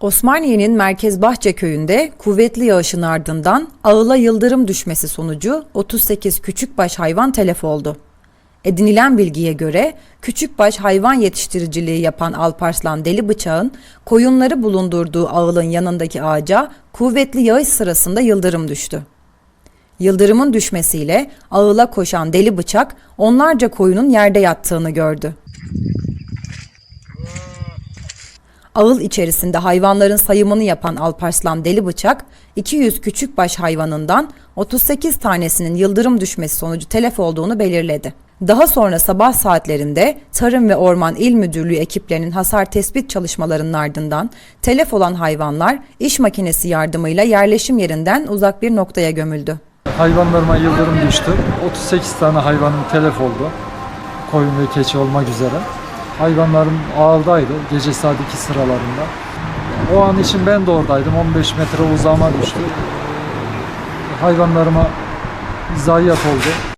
Osmaniye'nin Merkez Bahçe köyünde kuvvetli yağışın ardından ağıla yıldırım düşmesi sonucu 38 küçükbaş hayvan telef oldu. Edinilen bilgiye göre küçükbaş hayvan yetiştiriciliği yapan Alparslan Deli Bıçak'ın koyunları bulundurduğu ağılın yanındaki ağaca kuvvetli yağış sırasında yıldırım düştü. Yıldırımın düşmesiyle ağıla koşan Deli Bıçak onlarca koyunun yerde yattığını gördü. Ağıl içerisinde hayvanların sayımını yapan Alparslan Deli Bıçak, 200 küçükbaş hayvanından 38 tanesinin yıldırım düşmesi sonucu telef olduğunu belirledi. Daha sonra sabah saatlerinde Tarım ve Orman İl Müdürlüğü ekiplerinin hasar tespit çalışmalarının ardından telef olan hayvanlar iş makinesi yardımıyla yerleşim yerinden uzak bir noktaya gömüldü. Hayvanlarıma yıldırım düştü. 38 tane hayvanım telef oldu. Koyun ve keçi olmak üzere. Hayvanlarım ağıldaydı gece saat 2 sıralarında. O an için ben de oradaydım. 15 metre uzağıma düştü. Hayvanlarıma zayiat oldu.